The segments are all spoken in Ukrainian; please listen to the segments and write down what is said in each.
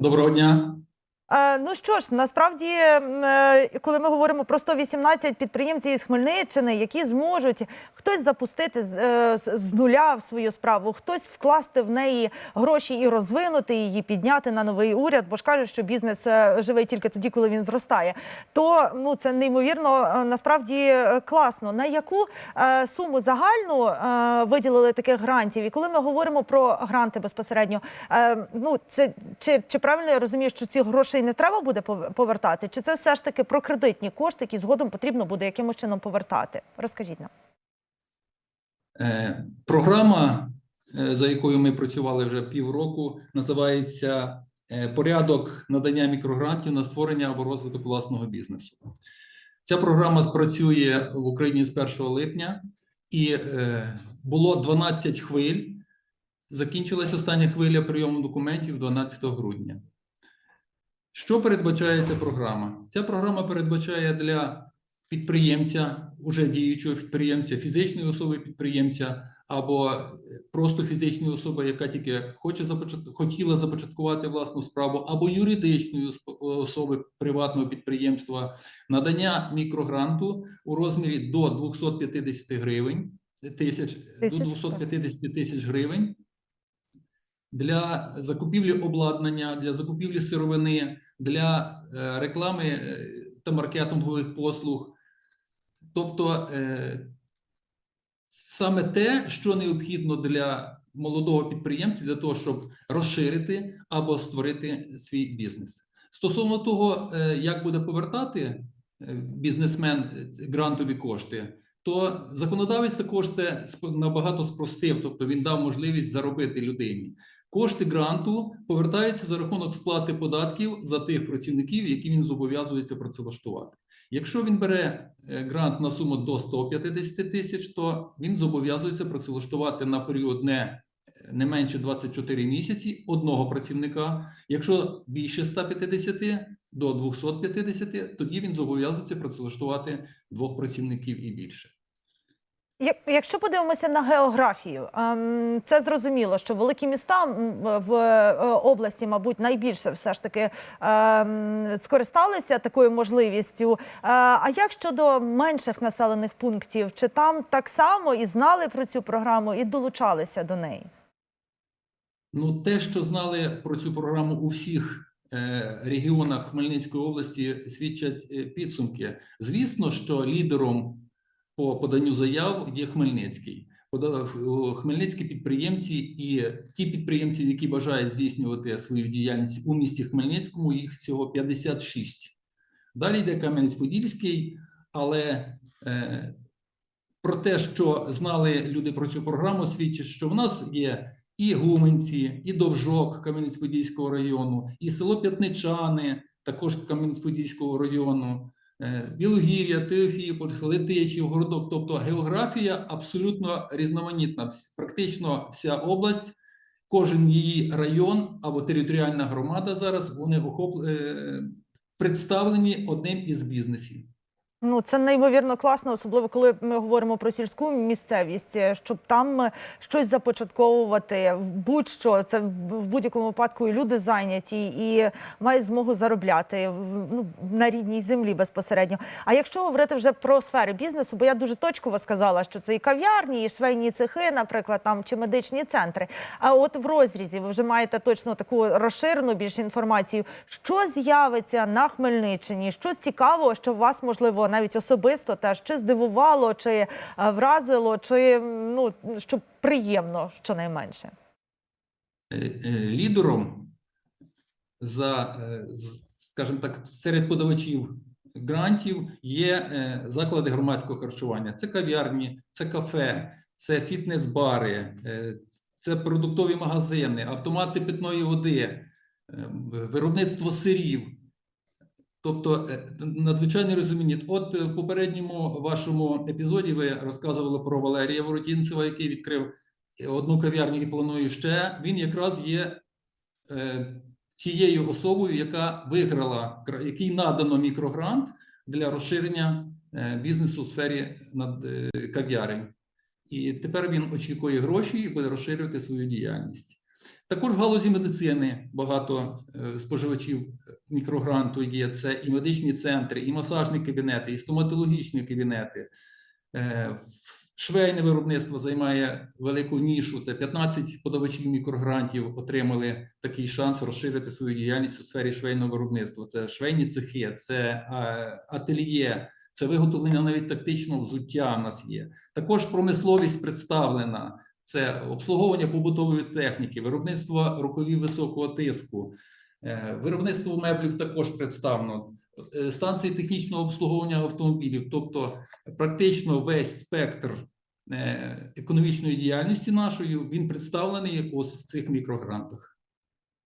Доброго дня. Е, Ну що ж, насправді, е, коли ми говоримо про 118 підприємців із Хмельниччини, які зможуть хтось запустити з- е, з нуля в свою справу, хтось вкласти в неї гроші і розвинути її, підняти на новий уряд, бо ж кажуть, що бізнес е, живий тільки тоді, коли він зростає. То ну це неймовірно насправді класно. На яку суму загальну виділили таких грантів? І коли ми говоримо про гранти безпосередньо, ну це чи, чи правильно я розумію, що ці грошей не треба буде повертати? Чи це все ж таки про кредитні кошти, які згодом потрібно буде якимось чином повертати? Розкажіть нам. Е, Програма, е, за якою ми працювали вже півроку, називається е, Порядок надання мікрогрантів на створення або розвиток власного бізнесу. Ця програма працює в Україні з 1 липня, і було 12 хвиль. Закінчилась остання хвиля прийому документів 12 грудня. Що передбачає ця програма? Ця програма передбачає для підприємця, уже діючого підприємця, фізичної особи підприємця або е, просто фізичної особи, яка тільки хоче започат... хотіла започаткувати власну справу, або юридичної особи приватного підприємства, надання мікрогранту у розмірі до 250 гривень тисяч, Тисяч, до так. 250 тисяч гривень для закупівлі обладнання, для закупівлі сировини, для е, реклами е, та маркетингових послуг. Тобто е, саме те, що необхідно для молодого підприємця для того, щоб розширити або створити свій бізнес. Стосовно того, як буде повертати бізнесмен грантові кошти, то законодавець також це набагато спростив, тобто він дав можливість заробити людині. Кошти гранту повертаються за рахунок сплати податків за тих працівників, які він зобов'язується працевлаштувати. Якщо він бере е, грант на суму до 150 тисяч, то він зобов'язується працевлаштувати на період не, не менше 24 місяці одного працівника. Якщо більше 150 до 250, тоді він зобов'язується працевлаштувати двох працівників і більше. Як- Якщо подивимося на географію, ем, це зрозуміло, що великі міста в е, області, мабуть, найбільше все ж таки ем, скористалися такою можливістю. Е, А як щодо менших населених пунктів, чи там так само і знали про цю програму, і долучалися до неї? Ну, те, що знали про цю програму у всіх е, регіонах Хмельницької області, свідчать підсумки. Звісно, що лідером по поданню заяв є Хмельницький. Хмельницькі підприємці і ті підприємці, які бажають здійснювати свою діяльність у місті Хмельницькому, їх всього 56. Далі йде Кам'янець-Подільський, але е, про те, що знали люди про цю програму, свідчить, що в нас є і Гуменці, і Довжок Кам'янець-Подільського району, і село П'ятничани, також Кам'янець-Подільського району, Білогір'я, Теофіполь, Летичів, Городок. Тобто географія абсолютно різноманітна. Практично вся область, кожен її район або територіальна громада зараз вони охоп... е, представлені одним із бізнесів. Ну, це неймовірно класно, особливо коли ми говоримо про сільську місцевість, е, щоб там е, щось започатковувати, будь-що це в будь-якому випадку і люди зайняті і мають змогу заробляти ну, на рідній землі безпосередньо. А якщо говорити вже про сфери бізнесу, бо я дуже точково сказала, що це і кав'ярні, і швейні цехи, наприклад, там чи медичні центри. А от в розрізі ви вже маєте точно таку розширену більш інформацію, що з'явиться на Хмельниччині, що цікавого, що вас можливо навіть особисто теж чи здивувало, чи е, вразило, чи ну що приємно, щонайменше. Е, е, лідером за, скажімо так, серед подавачів грантів є заклади громадського харчування. Це кав'ярні, це кафе, це фітнес-бари, це продуктові магазини, автомати питної води, виробництво сирів. Тобто е, надзвичайно розуміння. От е, в попередньому вашому епізоді ви розказували про Валерія Воротінцева, який відкрив одну кав'ярню і планує ще. Він якраз є е, тією особою, яка виграла, гра- який надано мікрогрант для розширення е, бізнесу у сфері над е, кав'ярень. І тепер він очікує гроші і буде розширювати свою діяльність. Також в галузі медицини багато е, споживачів мікрогранту є. Це і медичні центри, і масажні кабінети, і стоматологічні кабінети. Е, Швейне виробництво займає велику нішу. Це 15 подавачів мікрогрантів отримали такий шанс розширити свою діяльність у сфері швейного виробництва. Це швейні цехи, це ательє, це виготовлення навіть тактичного взуття. У нас є. Також промисловість представлена. Це обслуговування побутової техніки, виробництво рукавів високого тиску, е, виробництво меблів також представлено, е, станції технічного обслуговування автомобілів, тобто практично весь спектр е, економічної діяльності нашої він представлений ось в цих мікрогрантах.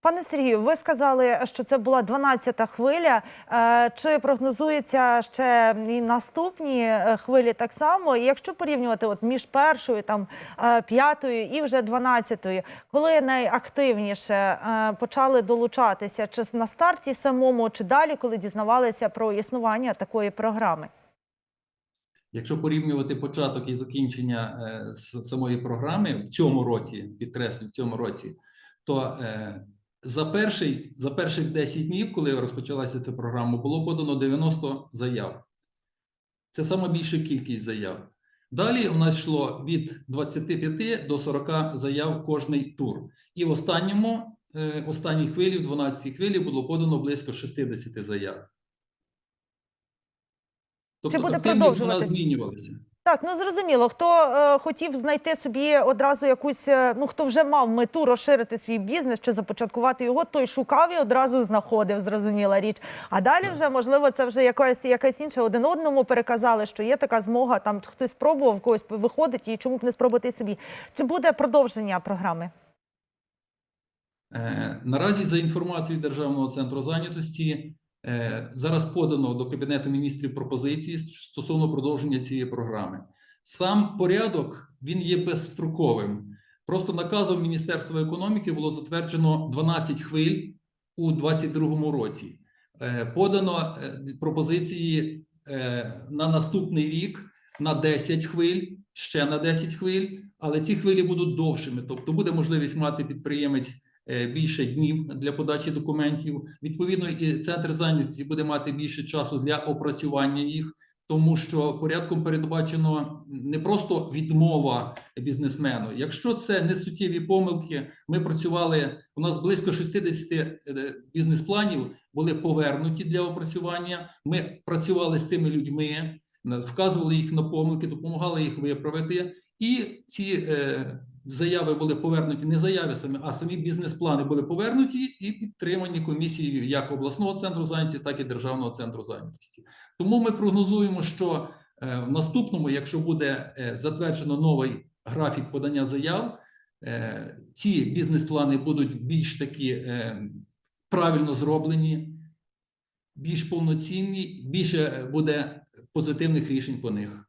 Пане Сергію, ви сказали, що це була 12-та хвиля. Е, Чи прогнозується ще і наступні е, хвилі так само? І якщо порівнювати от між першою, там е, п'ятою і вже 12-ю, коли найактивніше почали долучатися, чи на старті самому, чи далі, коли дізнавалися про існування такої програми? Якщо порівнювати початок і закінчення самої програми в цьому році, підкреслю, в цьому році, то за перший за перших 10 днів, коли розпочалася ця програма, було подано 90 заяв. Це сама більша кількість заяв. Далі у нас йшло від 25 до 40 заяв кожний тур. І в останньому, е, останній хвилі, в 12-й хвилі, було подано близько 60 заяв. Тобто активність вона змінювалася. Так, ну зрозуміло. Хто е, хотів знайти собі одразу якусь, е, ну хто вже мав мету розширити свій бізнес чи започаткувати його, той шукав і одразу знаходив, зрозуміла річ. А далі вже можливо це вже якась якась інша один одному переказали, що є така змога. Там хтось спробував когось виходить, і чому б не спробувати собі? Чи буде продовження програми? Е, Наразі за інформацією Державного центру зайнятості зараз подано до Кабінету міністрів пропозиції стосовно продовження цієї програми. Сам порядок він є безстроковим. Просто наказом Міністерства економіки було затверджено 12 хвиль у 2022 році. Е, Подано е, пропозиції е, на наступний рік на 10 хвиль, ще на 10 хвиль, але ці хвилі будуть довшими. Тобто буде можливість мати підприємець е, більше днів для подачі документів. Відповідно, і центр зайнятості буде мати більше часу для опрацювання їх, тому що порядком передбачено не просто відмова бізнесмену. Якщо це не суттєві помилки, ми працювали. У нас близько 60 е, бізнес-планів були повернуті для опрацювання. Ми працювали з тими людьми, вказували їх на помилки, допомагали їх виправити. І ці е, заяви були повернуті, не заяви самі, а самі бізнес-плани були повернуті і підтримані комісією як обласного центру зайнятості, так і державного центру зайнятості. Тому ми прогнозуємо, що е, в наступному, якщо буде е, затверджено новий графік подання заяв, е, ці бізнес-плани будуть більш такі правильно зроблені, більш повноцінні, більше буде позитивних рішень по них.